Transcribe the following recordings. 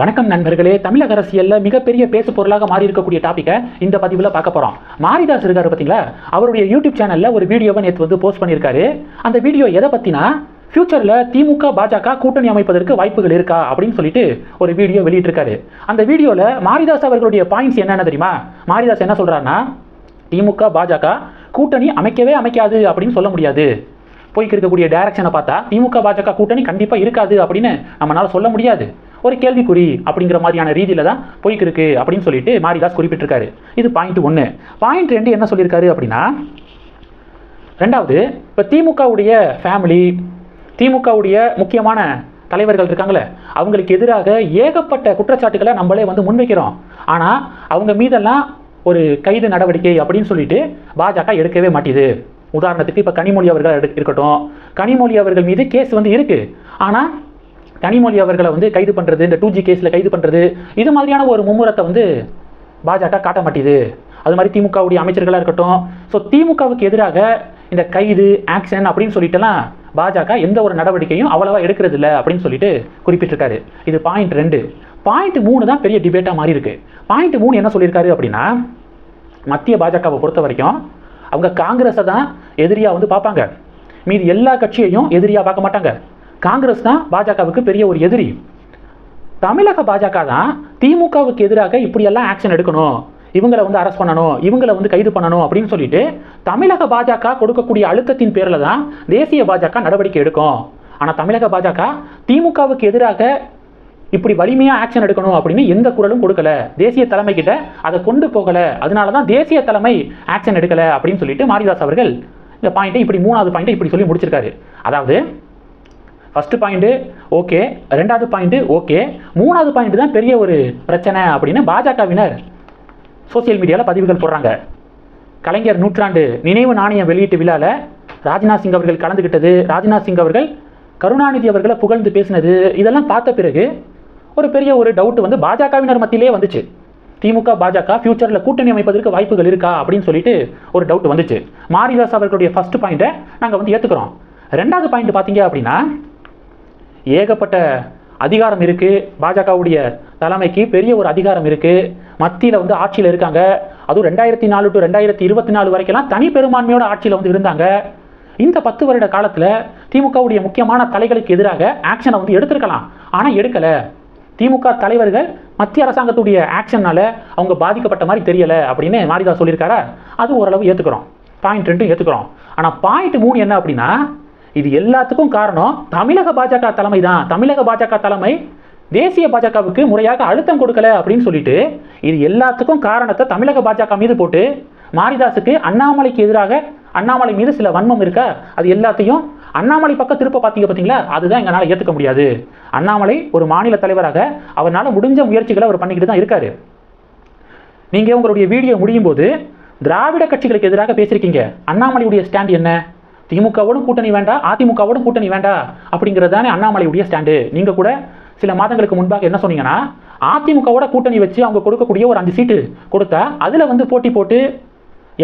வணக்கம் நண்பர்களே. தமிழக அரசியலில் மிகப்பெரிய பேசு பொருளாக மாறி இருக்கக்கூடிய டாப்பிக்கை இந்த பதிவில் பார்க்க போகிறோம் மாரிதாஸ் இருக்காரு பார்த்தீங்களா அவருடைய யூடியூப் சேனலில் ஒரு வீடியோவை நேற்று வந்து போஸ்ட் பண்ணியிருக்காரு. அந்த வீடியோ எதை பற்றினா ஃபியூச்சரில் திமுக பாஜக கூட்டணி அமைப்பதற்கு வாய்ப்புகள் இருக்கா அப்படின்னு சொல்லிட்டு ஒரு வீடியோ வெளியிட்டிருக்காரு. அந்த வீடியோவில் மாரிதாஸ் அவர்களுடைய பாயிண்ட்ஸ் என்னென்ன தெரியுமா? மாரிதாஸ் என்ன சொல்கிறாருன்னா திமுக பாஜக கூட்டணி அமைக்கவே அமைக்காது அப்படின்னு சொல்ல முடியாது. போய்க்கு இருக்கக்கூடிய டைரக்ஷனை பார்த்தா திமுக பாஜக கூட்டணி கண்டிப்பாக இருக்காது அப்படின்னு நம்மளால் சொல்ல முடியாது. ஒரு கேள்விக்குறி அப்படிங்கிற மாதிரியான ரீதியில தான் போய்க்கு அப்படின்னு சொல்லிட்டு மாரிதாஸ் குறிப்பிட்டிருக்காரு. இது பாயிண்ட் ஒன்று பாயிண்ட் ரெண்டு என்ன சொல்லியிருக்காரு அப்படின்னா ரெண்டாவது இப்போ திமுகவுடைய ஃபேமிலி திமுகவுடைய முக்கியமான தலைவர்கள் இருக்காங்களே அவங்களுக்கு எதிராக ஏகப்பட்ட குற்றச்சாட்டுகளை நம்மளே வந்து முன்வைக்கிறோம். ஆனால் அவங்க மீதெல்லாம் ஒரு கைது நடவடிக்கை அப்படின்னு சொல்லிட்டு பாஜக எடுக்கவே மாட்டேது. உதாரணத்துக்கு இப்போ கனிமொழி அவர்கள் எடு- இருக்கட்டும். கனிமொழி அவர்கள் மீது கேஸ் வந்து இருக்கு. ஆனால் கனிமொழி அவர்களை வந்து கைது பண்ணுறது இந்த டூ ஜி கேஸில் கைது பண்ணுறது இது மாதிரியான ஒரு மும்முரத்தை வந்து பாஜக காட்ட மாட்டேது. அது மாதிரி திமுகவுடைய அமைச்சர்களாக இருக்கட்டும். ஸோ திமுகவுக்கு எதிராக இந்த கைது ஆக்ஷன் அப்படின்னு சொல்லிட்டுலாம் பாஜக எந்த ஒரு நடவடிக்கையும் அவ்வளவா எடுக்கிறது இல்லை அப்படின்னு சொல்லிட்டு குறிப்பிட்டிருக்காரு. இது பாயிண்ட் ரெண்டு. பாயிண்ட் மூணு தான் பெரிய டிபேட்டாக மாறி இருக்கு பாயிண்ட் மூணு என்ன சொல்லியிருக்காரு அப்படின்னா மத்திய பாஜகவை பொறுத்த வரைக்கும் அவங்க காங்கிரஸை தான் எதிரியாக வந்து பார்ப்பாங்க. மீதி எல்லா கட்சியையும் எதிரியாக பார்க்க மாட்டாங்க. காங்கிரஸ் தான் பாஜகவுக்கு பெரிய ஒரு எதிரி. தமிழக பாஜக தான் திமுகவுக்கு எதிராக இப்படியெல்லாம் ஆக்ஷன் எடுக்கணும். இவங்களை வந்து அரெஸ்ட் பண்ணணும் இவங்களை வந்து கைது பண்ணணும் அப்படின்னு சொல்லிட்டு தமிழக பாஜக கொடுக்கக்கூடிய அழுத்தத்தின் பேரில் தான் தேசிய பாஜக நடவடிக்கை எடுக்கும். ஆனால் தமிழக பாஜக திமுகவுக்கு எதிராக இப்படி வலிமையாக ஆக்ஷன் எடுக்கணும் அப்படின்னு எந்த குரலும் கொடுக்கல. தேசிய தலைமை கிட்ட அதை கொண்டு போகலை. அதனால தான் தேசிய தலைமை ஆக்ஷன் எடுக்கலை அப்படின்னு சொல்லிட்டு மாரிதாஸ் அவர்கள் இந்த பாயிண்ட்டை இப்படி மூணாவது பாயிண்ட்டை இப்படி சொல்லி முடிச்சிருக்காரு. அதாவது ஃபஸ்ட்டு பாயிண்ட்டு ஓகே ரெண்டாவது பாயிண்ட்டு ஓகே மூணாவது பாயிண்ட் தான் பெரிய ஒரு பிரச்சனை அப்படின்னு பாஜகவினர் சோஷியல் மீடியாவில் பதிவுகள் போடுறாங்க. கலைஞர் நூற்றாண்டு நினைவு நாணயம் வெளியீட்டு விழாவில் ராஜ்நாத் சிங் அவர்கள் கலந்துக்கிட்டது ராஜ்நாத் சிங் அவர்கள் கருணாநிதி அவர்களை புகழ்ந்து பேசினது. இதெல்லாம் பார்த்த பிறகு ஒரு பெரிய ஒரு டவுட் வந்து பாஜகவினர் மத்தியிலே வந்துச்சு. திமுக பாஜக ஃபியூச்சரில் கூட்டணி அமைப்பதற்கு வாய்ப்புகள் இருக்கா அப்படின்னு சொல்லிட்டு ஒரு டவுட் வந்துச்சு. மாரிதாஸ் அவர்களுடைய ஃபர்ஸ்ட் பாயிண்ட்டை நாங்கள் வந்து ஏற்றுக்கிறோம் ரெண்டாவது பாயிண்ட் பார்த்தீங்க அப்படின்னா ஏகப்பட்ட அதிகாரம் இருக்கு. பாஜகவுடைய தலைமைக்கு பெரிய ஒரு அதிகாரம் இருக்கு. மத்தியில் வந்து ஆட்சியில் இருக்காங்க. அதுவும் ரெண்டாயிரத்தி நாலு டு ரெண்டாயிரத்தி இருபத்தி நாலு வரைக்கெல்லாம் தனி பெரும்பான்மையோட ஆட்சியில் வந்து இருந்தாங்க. இந்த பத்து வருட காலத்தில் திமுகவுடைய முக்கியமான தலைகளுக்கு எதிராக ஆக்ஷனை வந்து எடுத்திருக்கலாம். ஆனால் எடுக்கலை. திமுக தலைவர்கள் மத்திய அரசாங்கத்துடைய ஆக்ஷனால அவங்க பாதிக்கப்பட்ட மாதிரி தெரியலை அப்படின்னு மாரிதா சொல்லியிருக்காரா? அது ஓரளவு ஏற்றுக்கிறோம் பாயிண்ட் ரெண்டும் ஏற்றுக்கிறோம் ஆனால் பாயிண்ட் மூணு என்ன அப்படின்னா இது எல்லாத்துக்கும் காரணம் தமிழக பாஜக தலைமை தான் தமிழக பாஜக தலைமை தேசிய பாஜகவுக்கு முறையாக அழுத்தம் கொடுக்கல அப்படின்னு சொல்லிட்டு இது எல்லாத்துக்கும் காரணத்தை தமிழக பாஜக மீது போட்டு மாரிதாஸுக்கு அண்ணாமலைக்கு எதிராக அண்ணாமலை மீது சில வன்மம் இருக்கா? அது எல்லாத்தையும் அண்ணாமலை பக்கம் திருப்ப பார்த்தீங்க பார்த்தீங்களா? அதுதான் எங்களால் ஏற்றுக்க முடியாது. அண்ணாமலை ஒரு மாநில தலைவராக அவரால் முடிஞ்ச முயற்சிகளை அவர் பண்ணிக்கிட்டு தான் இருக்காரு. நீங்கள் உங்களுடைய வீடியோ முடியும் போது திராவிட கட்சிகளுக்கு எதிராக பேசியிருக்கீங்க. அண்ணாமலையுடைய ஸ்டாண்ட் என்ன? திமுகவோடும் கூட்டணி வேண்டாம் அதிமுகவோடும் கூட்டணி வேண்டாம் அப்படிங்கிறது தானே அண்ணாமலையுடைய ஸ்டாண்டு நீங்கள் கூட சில மாதங்களுக்கு முன்பாக என்ன சொன்னீங்கன்னா அதிமுகவோட கூட்டணி வச்சு அவங்க கொடுக்கக்கூடிய ஒரு அஞ்சு சீட்டு கொடுத்தா அதில் வந்து போட்டி போட்டு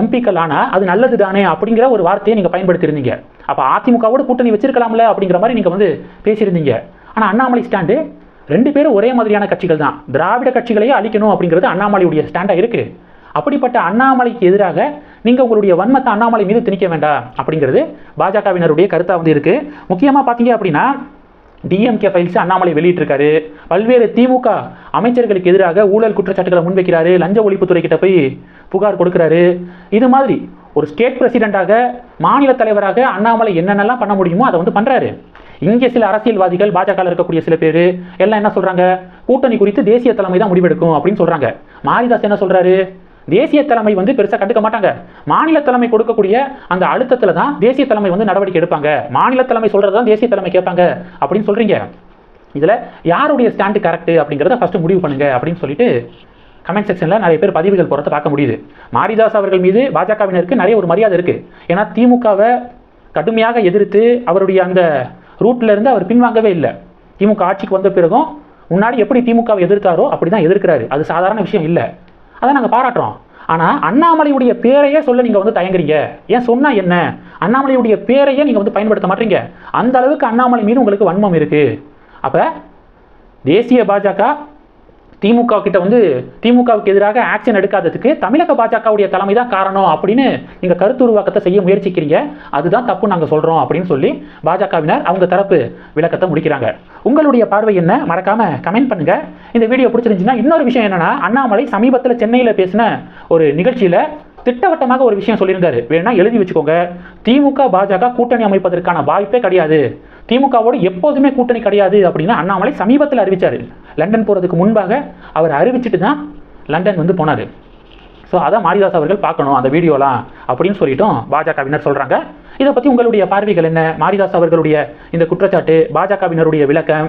எம்பிக்கள் ஆனால் அது நல்லது தானே அப்படிங்கிற ஒரு வார்த்தையை நீங்கள் பயன்படுத்தியிருந்தீங்க. அப்போ அதிமுகவோட கூட்டணி வச்சிருக்கலாம்ல அப்படிங்கிற மாதிரி நீங்கள் வந்து பேசியிருந்தீங்க. ஆனால் அண்ணாமலை ஸ்டாண்டு ரெண்டு பேரும் ஒரே மாதிரியான கட்சிகள் தான். திராவிட கட்சிகளையே அழிக்கணும் அப்படிங்கிறது அண்ணாமலையுடைய ஸ்டாண்டாக இருக்குது அப்படிப்பட்ட அண்ணாமலைக்கு எதிராக நீங்கள் உங்களுடைய வன்மத்தை அண்ணாமலை மீது திணிக்க வேண்டாம் அப்படிங்கிறது பாஜகவினருடைய கருத்தாக வந்து இருக்குது முக்கியமாக பார்த்தீங்க அப்படின்னா டிஎம்கே ஃபைல்ஸ் அண்ணாமலை வெளியிட்டிருக்காரு. பல்வேறு திமுக அமைச்சர்களுக்கு எதிராக ஊழல் குற்றச்சாட்டுகளை முன்வைக்கிறாரு. லஞ்ச ஒழிப்புத்துறை கிட்ட போய் புகார் கொடுக்குறாரு. இது மாதிரி ஒரு ஸ்டேட் பிரசிடென்ட்டாக மாநில தலைவராக அண்ணாமலை என்னென்னலாம் பண்ண முடியுமோ அதை வந்து பண்ணுறாரு இங்கே சில அரசியல்வாதிகள் பாஜக இருக்கக்கூடிய சில பேர் எல்லாம் என்ன சொல்கிறாங்க கூட்டணி குறித்து தேசிய தலைமை தான் முடிவெடுக்கும் அப்படின்னு சொல்கிறாங்க மாரிதாஸ் என்ன சொல்கிறாரு தேசிய தலைமை வந்து பெருசாக கண்டுக்க மாட்டாங்க. மாநில தலைமை கொடுக்கக்கூடிய அந்த அழுத்தத்தில் தான் தேசிய தலைமை வந்து நடவடிக்கை எடுப்பாங்க. மாநில தலைமை சொல்கிறது தான் தேசிய தலைமை கேட்பாங்க அப்படின்னு சொல்கிறீங்க இதில் யாருடைய ஸ்டாண்டு கரெக்டு அப்படிங்கிறத ஃபஸ்ட்டு முடிவு பண்ணுங்க அப்படின்னு சொல்லிட்டு கமெண்ட் செக்ஷனில் நிறைய பேர் பதிவுகள் போகிறத பார்க்க முடியுது. மாரிதாஸ் அவர்கள் மீது பாஜகவினருக்கு நிறைய ஒரு மரியாதை இருக்குது ஏன்னா திமுகவை கடுமையாக எதிர்த்து அவருடைய அந்த ரூட்லேருந்து அவர் பின்வாங்கவே இல்லை. திமுக ஆட்சிக்கு வந்த பிறகும் முன்னாடி எப்படி திமுகவை எதிர்த்தாரோ அப்படி தான் எதிர்க்கிறாரு. அது சாதாரண விஷயம் இல்லை. அதை நாங்கள் பாராட்டுறோம். ஆனால் அண்ணாமலையுடைய பேரையே சொல்ல நீங்கள் வந்து தயங்குறீங்க. ஏன் சொன்னால் என்ன? அண்ணாமலையுடைய பேரையே நீங்கள் வந்து பயன்படுத்த மாட்டீங்க. அந்த அளவுக்கு அண்ணாமலை மீது உங்களுக்கு வன்மம் இருக்குது அப்போ தேசிய பாஜக திமுக கிட்ட வந்து திமுகவுக்கு எதிராக ஆக்ஷன் எடுக்காததுக்கு தமிழக பாஜகவுடைய தலைமை தான் காரணம் அப்படின்னு நீங்கள் கருத்து உருவாக்கத்தை செய்ய முயற்சிக்கிறீங்க. அதுதான் தப்பு நாங்கள் சொல்கிறோம் அப்படின்னு சொல்லி பாஜகவினர் அவங்க தரப்பு விளக்கத்தை முடிக்கிறாங்க. உங்களுடைய பார்வை என்ன? மறக்காம கமெண்ட் பண்ணுங்க. இந்த வீடியோ பிடிச்சிருந்துச்சுன்னா இன்னொரு விஷயம் என்னன்னா அண்ணாமலை சமீபத்தில் சென்னையில் பேசின ஒரு நிகழ்ச்சியில் திட்டவட்டமாக ஒரு விஷயம் சொல்லியிருந்தாரு. வேணா எழுதி வச்சுக்கோங்க. திமுக பாஜக கூட்டணி அமைப்பதற்கான வாய்ப்பே கிடையாது. திமுகவோடு எப்போதுமே கூட்டணி கிடையாது அப்படின்னு அண்ணாமலை சமீபத்தில் அறிவித்தார் லண்டன் போகிறதுக்கு முன்பாக அவர் அறிவிச்சிட்டு தான் லண்டன் வந்து போனார். ஸோ அதை மாரிதாஸ் அவர்கள் பார்க்கணும் அந்த வீடியோலாம் அப்படின்னு சொல்லிட்டும் பாஜகவினர் சொல்கிறாங்க இதை பற்றி உங்களுடைய பார்வைகள் என்ன? மாரிதாஸ் அவர்களுடைய இந்த குற்றச்சாட்டு பாஜகவினருடைய விளக்கம்